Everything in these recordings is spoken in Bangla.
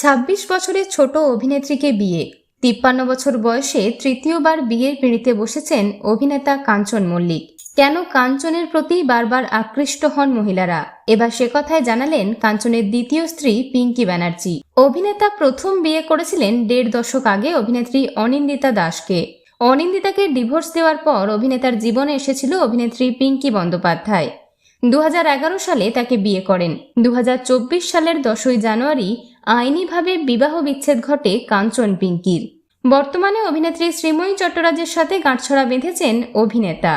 ছাব্বিশ বছরের ছোট অভিনেত্রীকে বিয়ে। তিপ্পান্ন বছর বয়সে তৃতীয়বার বিয়ের পিঁড়িতে বসেছেন অভিনেতা কাঞ্চন মল্লিক। কেন কাঞ্চনের প্রতি বারবার আকৃষ্ট হন মহিলারা? এবার সে কথায় জানালেন কাঞ্চনের দ্বিতীয় স্ত্রী পিঙ্কি ব্যানার্জি। অভিনেতা প্রথম বিয়ে করেছিলেন দেড় দশক আগে অভিনেত্রী অনিন্দিতা দাসকে। অনিন্দিতাকে ডিভোর্স দেওয়ার পর অভিনেতার জীবনে এসেছিল অভিনেত্রী পিঙ্কি বন্দ্যোপাধ্যায়। দু হাজার এগারো সালে তাকে বিয়ে করেন। দু হাজার চব্বিশ সালের দশই জানুয়ারি আইনিভাবে বিবাহ বিচ্ছেদ ঘটে কাঞ্চন পিঙ্কির। বর্তমানে অভিনেত্রী শ্রীময়ী চট্টরাজের সাথে গাঁটছড়া বেঁধেছেন অভিনেতা।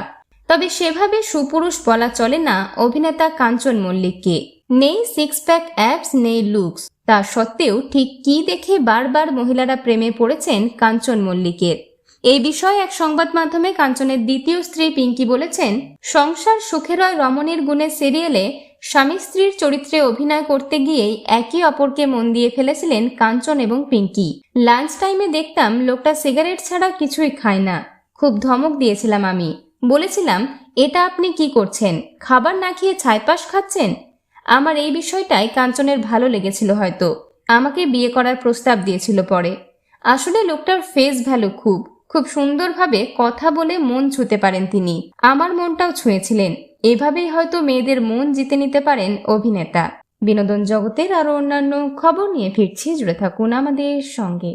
তবে সেভাবে সুপুরুষ বলা চলে না অভিনেতা কাঞ্চন মল্লিককে। নেই সিক্স প্যাক অ্যাপস নেই লুকস তা সত্ত্বেও ঠিক কী দেখে বারবার মহিলারা প্রেমে পড়েছেন কাঞ্চন মল্লিকের। এই বিষয়ে এক সংবাদ মাধ্যমে কাঞ্চনের দ্বিতীয় স্ত্রী পিঙ্কি বলেছেন, সংসার সুখেরয় রমণীর গুণে সিরিয়ালে স্বামী স্ত্রীর চরিত্রে অভিনয় করতে গিয়েই একে অপরকে মন দিয়ে ফেলেছিলেন কাঞ্চন এবং পিঙ্কি। লাঞ্চ টাইমে দেখতাম লোকটা সিগারেট ছাড়া কিছুই খায় না। খুব ধমক দিয়েছিলাম আমি। বলেছিলাম, এটা আপনি কি করছেন? খাবার না খেয়ে ছাইপাস খাচ্ছেন? আমার এই বিষয়টাই কাঞ্চনের ভালো লেগেছিল হয়তো। আমাকে বিয়ে করার প্রস্তাব দিয়েছিল পরে। আসলে লোকটার ফেস ভ্যালু খুব। খুব সুন্দরভাবে কথা বলে মন ছুঁতে পারেন তিনি। আমার মনটাও ছুঁয়েছিলেন। এভাবেই হয়তো মেয়েদের মন জিতে নিতে পারেন অভিনেতা। বিনোদন জগতের আরও অন্যান্য খবর নিয়ে ফিরছি। জুড়ে থাকুন আমাদের সঙ্গে।